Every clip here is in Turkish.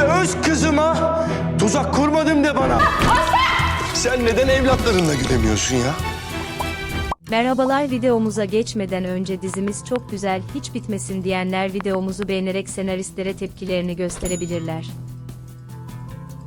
öz kızıma tuzak kurmadım de bana. Sen neden evlatlarınla gidemiyorsun ya? Merhabalar videomuza geçmeden önce dizimiz çok güzel hiç bitmesin diyenler videomuzu beğenerek senaristlere tepkilerini gösterebilirler.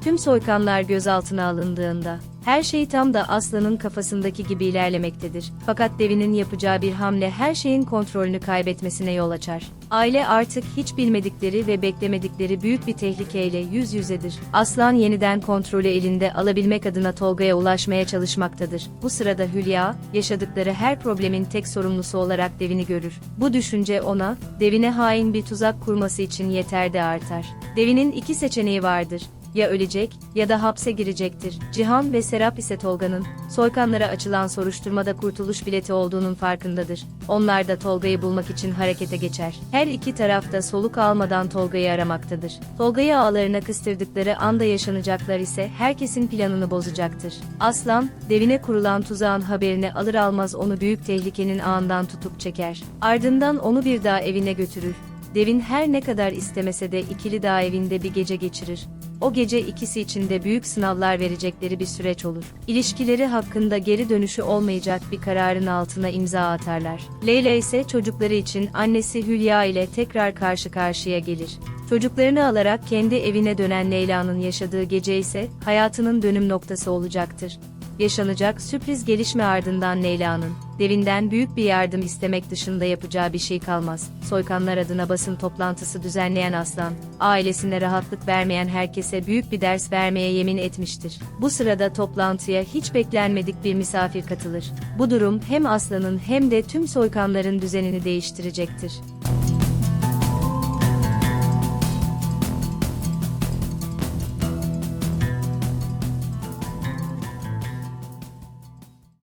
Tüm soykanlar gözaltına alındığında, her şey tam da Aslan'ın kafasındaki gibi ilerlemektedir. Fakat Devin'in yapacağı bir hamle her şeyin kontrolünü kaybetmesine yol açar. Aile artık hiç bilmedikleri ve beklemedikleri büyük bir tehlikeyle yüz yüzedir. Aslan yeniden kontrolü elinde alabilmek adına Tolga'ya ulaşmaya çalışmaktadır. Bu sırada Hülya, yaşadıkları her problemin tek sorumlusu olarak Devin'i görür. Bu düşünce ona, Devin'e hain bir tuzak kurması için yeter de artar. Devin'in iki seçeneği vardır ya ölecek ya da hapse girecektir. Cihan ve Serap ise Tolga'nın soykanlara açılan soruşturmada kurtuluş bileti olduğunun farkındadır. Onlar da Tolga'yı bulmak için harekete geçer. Her iki taraf da soluk almadan Tolga'yı aramaktadır. Tolga'yı ağlarına kıstırdıkları anda yaşanacaklar ise herkesin planını bozacaktır. Aslan, devine kurulan tuzağın haberini alır almaz onu büyük tehlikenin ağından tutup çeker. Ardından onu bir daha evine götürür. Devin her ne kadar istemese de ikili dağ evinde bir gece geçirir. O gece ikisi için de büyük sınavlar verecekleri bir süreç olur. İlişkileri hakkında geri dönüşü olmayacak bir kararın altına imza atarlar. Leyla ise çocukları için annesi Hülya ile tekrar karşı karşıya gelir. Çocuklarını alarak kendi evine dönen Leyla'nın yaşadığı gece ise hayatının dönüm noktası olacaktır. Yaşanacak sürpriz gelişme ardından Leyla'nın, devinden büyük bir yardım istemek dışında yapacağı bir şey kalmaz. Soykanlar adına basın toplantısı düzenleyen Aslan, ailesine rahatlık vermeyen herkese büyük bir ders vermeye yemin etmiştir. Bu sırada toplantıya hiç beklenmedik bir misafir katılır. Bu durum hem Aslan'ın hem de tüm soykanların düzenini değiştirecektir.